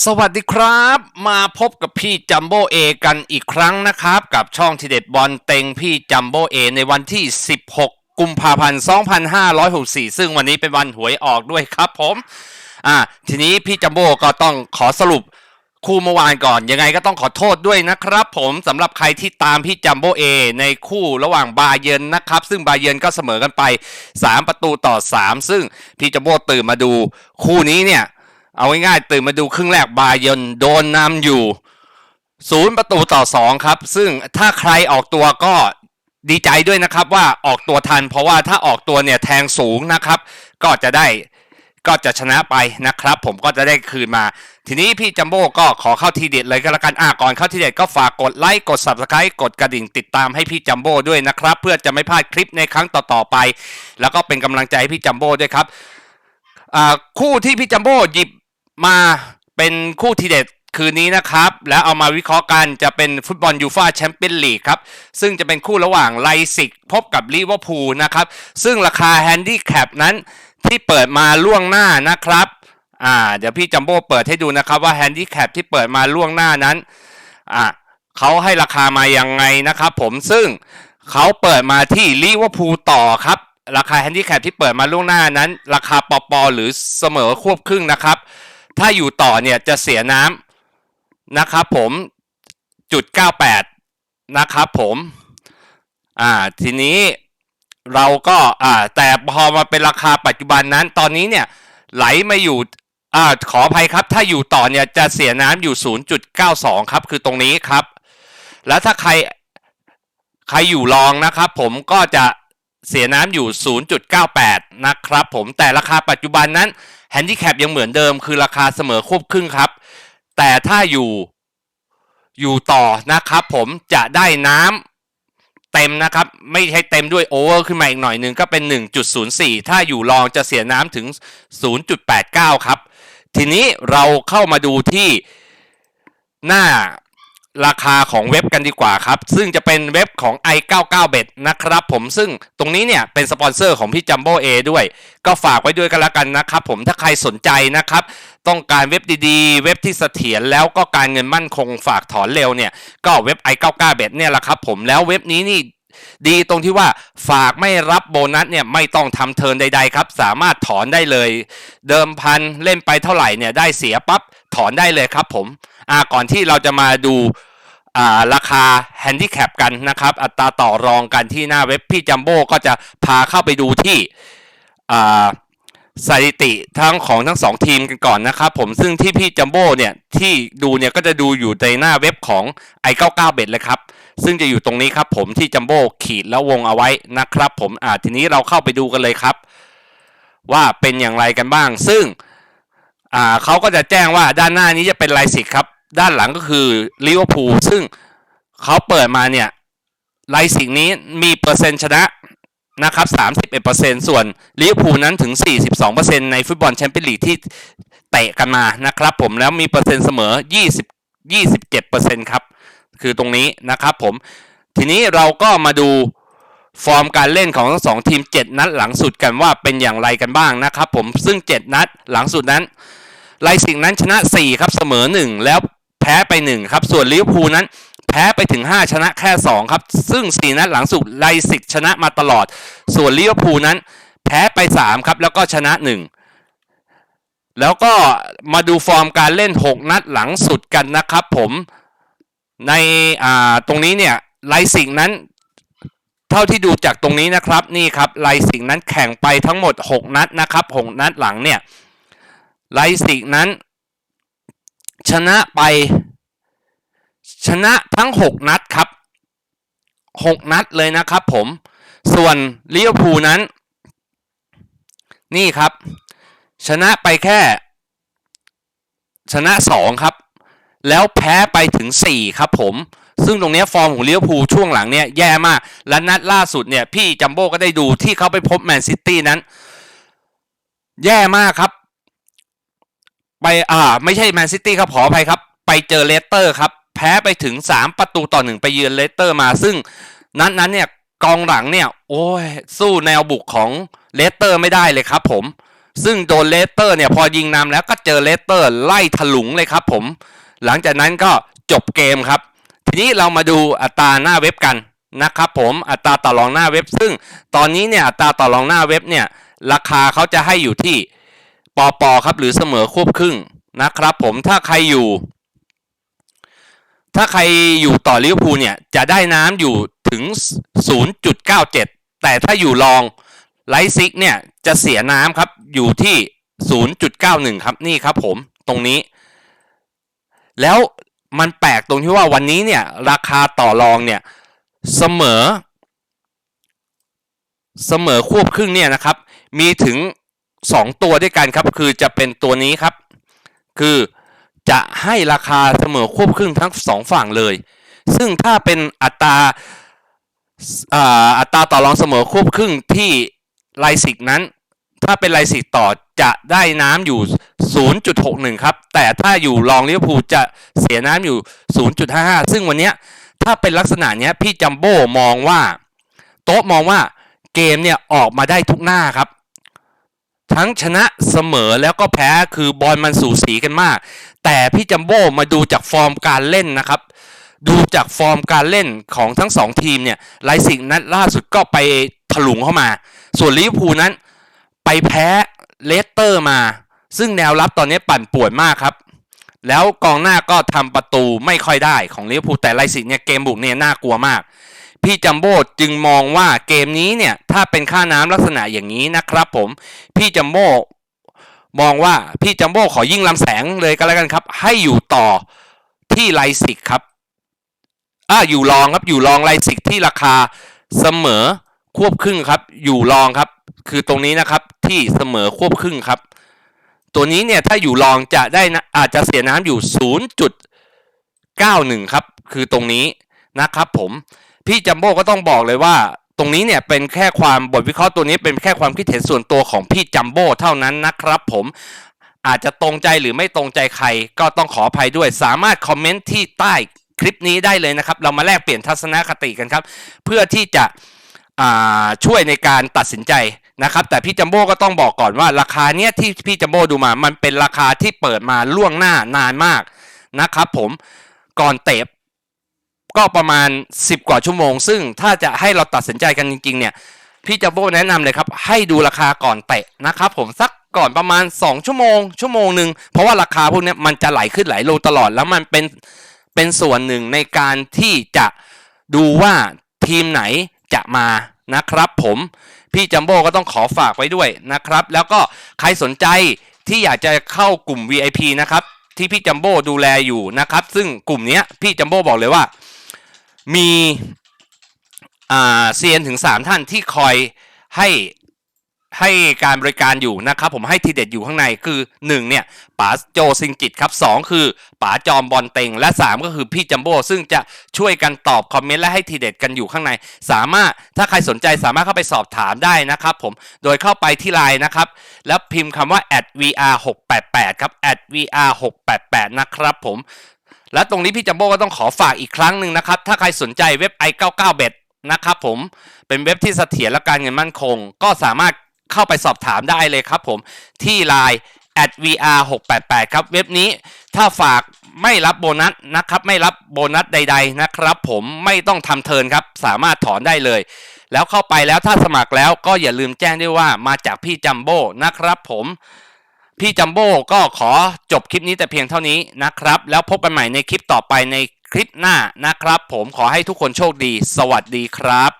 สวัสดีครับ มาพบกับพี่จัมโบ้เอกันอีกครั้งนะครับ กับช่องทีเด็ดบอลเต็งพี่จัมโบ้เอในวันที่ 16 กุมภาพันธ์ 2564 ซึ่งวันนี้เป็นวันหวยออกด้วยครับผมอ่าทีนี้พี่จัมโบ้ก็ต้องขอสรุปคู่เมื่อวานก่อน ยังไงก็ต้องขอโทษด้วยนะครับผมสำหรับใครที่ตามพี่จัมโบ้เอในคู่ระหว่างบาเยนนะครับ ซึ่งบาเยนก็เสมอกันไป 3 ประตูต่อ 3 ซึ่งพี่จัมโบ้ตื่นมาดูคู่นี้เนี่ย เอาง่ายๆตื่นมาดูครึ่งแรกบาเยิร์นโดนนำอยู่ศูนย์ประตูต่อสองครับ ซึ่งถ้าใครออกตัวก็ดีใจด้วยนะครับว่าออกตัวทัน เพราะว่าถ้าออกตัวเนี่ยแทงสูงนะครับ ก็จะได้ก็จะชนะไปนะครับ ผมก็จะได้คืนมา ทีนี้พี่จัมโบ้ก็ขอเข้าทีเด็ดเลยก็แล้วกันอะก่อนเข้าทีเด็ดก็ฝากกดไลค์กด subscribe กดกระดิ่งติดตามให้พี่จัมโบ้ด้วยนะครับ เพื่อจะไม่พลาดคลิปในครั้งต่อๆไป แล้วก็เป็นกำลังใจให้พี่จัมโบ้ด้วยครับอ่าคู่ที่พี่จัมโบ้หยิบ มาเป็นคู่ทีเด็ดคืนนี้นะครับ แล้วเอามาวิเคราะห์กันจะเป็นฟุตบอลยูฟาแชมเปี้ยนลีกครับ ซึ่งจะเป็นคู่ระหว่างไลซิกพบกับลิเวอร์พูลนะครับ ซึ่งราคาแฮนดี้แคปนั้นที่เปิดมาล่วงหน้านะครับอ่าเดี๋ยวพี่จัมโบ้เปิดให้ดูนะครับว่าแฮนดี้แคปที่เปิดมาล่วงหน้านั้นอ่าเขาให้ราคามายังไงนะครับผมซึ่งเขาเปิดมาที่ลิเวอร์พูลต่อครับ ราคาแฮนดี้แคปที่เปิดมาล่วงหน้านั้น ราคาปอปอหรือเสมอควบครึ่งนะครับ ถ้าอยู่ต่อเนี่ยจะเสียน้ำนะครับผมจุด98 นะครับผมอ่าทีนี้เราก็อ่าแต่พอมาเป็นราคาปัจจุบันนั้น ตอนนี้เนี่ยไหลมาอยู่อ่าขออภัยครับ ถ้าอยู่ต่อเนี่ยจะเสียน้ำอยู่ 0.92 ครับคือตรงนี้ครับ แล้วถ้าใครใครอยู่รองนะครับ ผมก็จะเสียน้ำอยู่ 0.98 นะครับผมแต่ราคาปัจจุบันนั้น แฮนดิแคปยังเหมือนเดิมคือราคาเสมอควบครึ่งครับ แต่ถ้าอยู่อยู่ต่อนะครับผมจะได้น้ำเต็มนะครับ ไม่ใช่เต็มด้วยโอเวอร์ขึ้นมาอีกหน่อยหนึ่งก็เป็น 1.04 ถ้าอยู่รองจะเสียน้ำถึง 0.89 ครับ ทีนี้เราเข้ามาดูที่หน้า ราคาของเว็บกันดีกว่าครับ ซึ่งจะเป็นเว็บของ i99bet นะครับผมซึ่งตรงนี้เนี่ยเป็นสปอนเซอร์ของพี่จัมโบ้เอด้วย ก็ฝากไว้ด้วยกันละกันนะครับผมถ้าใครสนใจนะครับ ต้องการเว็บดีๆ เว็บที่เสถียรแล้วก็การเงินมั่นคงฝากถอนเร็วเนี่ย ก็เว็บ i99bet เนี่ยแหละครับผมแล้วเว็บนี้นี่ ดีตรงที่ว่าฝากไม่รับโบนัสเนี่ยไม่ต้องทำเทิร์นใด ๆ ครับ สามารถถอนได้เลย เดิมพันเล่นไปเท่าไหร่เนี่ยได้เสียปั๊บถอนได้เลยครับผมอ่าก่อนที่เราจะมาดูอ่าราคาแฮนดิแคปกันนะครับ อัตราต่อรองกันที่หน้าเว็บพี่จัมโบ้ก็จะพาเข้าไปดูที่อ่าสถิติทั้งของทั้งสองทีมกันก่อนนะครับผมซึ่งที่พี่จัมโบ้เนี่ยที่ดูเนี่ยก็จะดูอยู่ในหน้าเว็บของ i99 bet เลยครับ ซึ่งจะอยู่ตรงนี้ครับผมที่จัมโบ้ขีดแล้ววงเอาไว้นะครับ ผมอ่าทีนี้เราเข้าไปดูกันเลยครับ ว่าเป็นอย่างไรกันบ้าง ซึ่งอ่าเขาก็จะแจ้งว่าด้านหน้านี้จะเป็นไลซิกครับ ด้านหลังก็คือลิเวอร์พูลซึ่งเขาเปิดมาเนี่ยไลซิกนี้มีเปอร์เซ็นต์ชนะนะครับ 31%ส่วนลิเวอร์พูลนั้นถึง 42%ในฟุตบอลแชมเปี้ยนลีกที่เตะกันมานะครับผมแล้วมีเปอร์เซ็นต์เสมอ 20 27%ครับ คือตรงนี้นะครับผม ทีนี้เราก็มาดูฟอร์มการเล่นของทั้งสองทีม 7 นัดหลังสุดกันว่าเป็นอย่างไรกันบ้างนะครับผมซึ่ง 7 นัดหลังสุดนั้นไลซิงนั้นชนะ 4 ครับเสมอ 1 แล้วแพ้ไป 1 ครับส่วนลิเวอร์พูลนั้นแพ้ไปถึง 5 ชนะแค่ 2 ครับ ซึ่ง 4 นัดหลังสุดไลซิกชนะมาตลอด ส่วนลิเวอร์พูลนั้น แพ้ไป 3 ครับ แล้วก็ชนะ 1 แล้วก็มาดูฟอร์มการเล่น 6 นัดหลังสุดกันนะครับผม ในอ่าตรงนี้เนี่ยไลซิกนั้น เท่าที่ดูจากตรงนี้นะครับนี่ครับไลซิกนั้นแข่งไปทั้งหมด 6 นัดนะครับ6นัดหลังเนี่ยไลซิกนั้น ชนะไป ชนะทั้ง 6 นัดครับ 6 นัดเลยนะครับผมส่วนลิเวอร์พูลนั้น นี่ครับ ชนะไปแค่ ชนะ 2 ครับ แล้วแพ้ไปถึง 4 ครับผม ซึ่งตรงนี้ฟอร์มของเลิเวอร์พูช่วงหลังเนี่ยแย่มาก และนัดล่าสุดเนี่ยพี่จัมโบ้ก็ได้ดูที่เขาไปพบแมนซิตี้นั้น แย่มากครับ ไปอ่า ไม่ใช่แมนซิตี้ครับขออภัยครับ ไปเจอเลสเตอร์ครับ แพ้ไปถึง 3 ประตูต่อหนึ่งไปเยือนเลสเตอร์มา ซึ่งนัดนั้นเนี่ยกองหลังเนี่ย โอ้ย สู้แนวบุกของเลสเตอร์ไม่ได้เลยครับผม ซึ่งโดนเลสเตอร์เนี่ยพอยิงนำแล้วก็เจอเลสเตอร์ไล่ถลุงเลยครับผม หลังจากนั้นก็จบเกมครับ ทีนี้เรามาดูอัตราหน้าเว็บกันนะครับผมอัตราต่อรองหน้าเว็บ ซึ่งตอนนี้เนี่ยอัตราต่อรองหน้าเว็บเนี่ยราคาเขาจะให้อยู่ที่ปอปอครับหรือเสมอควบครึ่งนะครับผมถ้าใครอยู่ ถ้าใครอยู่ต่อลิเวอร์พูลเนี่ยจะได้น้ำอยู่ถึง 0.97 แต่ถ้าอยู่รองไลซิกเนี่ยจะเสียน้ำครับอยู่ที่ 0.91 ครับนี่ครับผมตรงนี้ แล้วมันแปลกตรงที่ว่าวันนี้เนี่ยราคาต่อรองเนี่ยเสมอ เสมอควบครึ่งเนี่ยนะครับ มีถึง 2 ตัวด้วยกันครับ คือจะเป็นตัวนี้ครับ คือจะให้ราคาเสมอควบครึ่งทั้งสองฝั่งเลย ซึ่งถ้าเป็นอัตราอ,อัตราต่อรองเสมอควบครึ่งที่ไลซิกนั้น ถ้าเป็นไลซิกต่อจะได้น้ำอยู่ 0.61 ครับ แต่ถ้าอยู่รองลิเวอร์พูลจะเสียน้ำอยู่ 0.55 ซึ่งวันนี้ถ้าเป็นลักษณะเนี้ยพี่จัมโบ้มองว่า โต๊ะมองว่าเกมเนี่ยออกมาได้ทุกหน้าครับ ทั้งชนะเสมอแล้วก็แพ้คือบอลมันสูสีกันมาก แต่พี่จัมโบ้มาดูจากฟอร์มการเล่นนะครับ ดูจากฟอร์มการเล่นของทั้งสองทีมเนี่ยไลซิกนัดล่าสุดก็ไปถลุงเข้ามา ส่วนลิเวอร์พูลนั้น ไปแพ้เลสเตอร์มา ซึ่งแนวรับตอนนี้ปั่นป่วนมากครับ แล้วกองหน้าก็ทำประตูไม่ค่อยได้ของลิเวอร์พูลแต่ไลซิเนี่ยเกมบุกเนี่ยน่ากลัวมาก พี่จัมโบ้จึงมองว่าเกมนี้เนี่ยถ้าเป็นค่าน้ำลักษณะอย่างนี้นะครับผม พี่จัมโบ้มองว่าพี่จัมโบ้ขอยิ่งลำแสงเลยก็แล้วกันครับ ให้อยู่ต่อที่ไลซิกครับอ่าอยู่รองครับอยู่รองไลซิกที่ราคาเสมอควบครึ่งครับ อยู่รองครับ คือตรงนี้นะครับ ที่เสมอควบครึ่งครับ ตัวนี้เนี่ยถ้าอยู่รองจะได้นะอาจจะเสียน้ำอยู่ 0.91 ครับ คือตรงนี้นะครับผมพี่จัมโบ้ก็ต้องบอกเลยว่า ตรงนี้เนี่ยเป็นแค่ความบทวิเคราะห์ตัวนี้เป็นแค่ความคิดเห็นส่วนตัวของพี่จัมโบ้เท่านั้นนะครับผมอาจจะตรงใจหรือไม่ตรงใจใครก็ต้องขออภัยด้วย สามารถคอมเมนต์ที่ใต้คลิปนี้ได้เลยนะครับ เรามาแลกเปลี่ยนทัศนคติกันครับ เพื่อที่จะช่วยในการตัดสินใจ นะครับแต่พี่จัมโบ้ก็ต้องบอกก่อนว่าราคาเนี้ยที่พี่จัมโบ้ดูมา มันเป็นราคาที่เปิดมาล่วงหน้านานมากนะครับผมก่อนเตะก็ประมาณ 10 กว่าชั่วโมง ซึ่งถ้าจะให้เราตัดสินใจกันจริง ๆ เนี่ยพี่จัมโบ้แนะนำเลยครับ ให้ดูราคาก่อนเตะนะครับผมสักก่อนประมาณ 2 ชั่วโมง ชั่วโมงหนึ่งเพราะว่าราคาพวกเนี้ยมันจะไหลขึ้นไหลลงตลอดแล้วมันเป็นเป็นส่วนหนึ่งในการที่จะดูว่าทีมไหนจะมานะครับผม พี่จัมโบ้ก็ต้องขอฝากไว้ด้วยนะครับ แล้วก็ใครสนใจที่อยากจะเข้ากลุ่ม VIP นะครับที่พี่จัมโบ้ดูแลอยู่นะครับ ซึ่งกลุ่มนี้พี่จัมโบ้บอกเลยว่า มีเซียนถึง 3 ท่านที่คอยให้ ให้การบริการอยู่นะครับผมให้ทีเด็ดอยู่ข้างในคือ 1 เนี่ยป๋าโจซิงจิตครับ2คือป๋าจอมบอลเต็งและ 3 ก็คือพี่จัมโบ้ซึ่งจะช่วยกันตอบคอมเมนต์และให้ทีเด็ดกันอยู่ข้างใน สามารถถ้าใครสนใจสามารถเข้าไปสอบถามได้นะครับผมโดยเข้าไปที่ไลน์นะครับ แล้วพิมพ์คำว่า @vr 6 8 8 ครับ @vr 6 8 8 นะครับผม และตรงนี้พี่จัมโบ้ก็ต้องขอฝากอีกครั้งหนึ่งนะครับ ถ้าใครสนใจเว็บ i99 bet นะครับผมเป็นเว็บที่เสถียรและการเงินมั่นคง ก็สามารถ เข้าไปสอบถามได้เลยครับผมที่ Line @vr 6 8 8ครับ เว็บนี้ถ้าฝากไม่รับโบนัสนะครับ ไม่รับโบนัสใด ๆนะครับ ผมไม่ต้องทำเทิร์นครับ สามารถถอนได้เลย แล้วเข้าไปแล้วถ้าสมัครแล้วก็อย่าลืมแจ้งด้วยว่ามาจากพี่จัมโบ้นะครับ ผมพี่จัมโบ้ก็ขอจบคลิปนี้แต่เพียงเท่านี้นะครับ แล้วพบกันใหม่ในคลิปต่อไปในคลิปหน้านะครับ ผมขอให้ทุกคนโชคดี สวัสดีครับ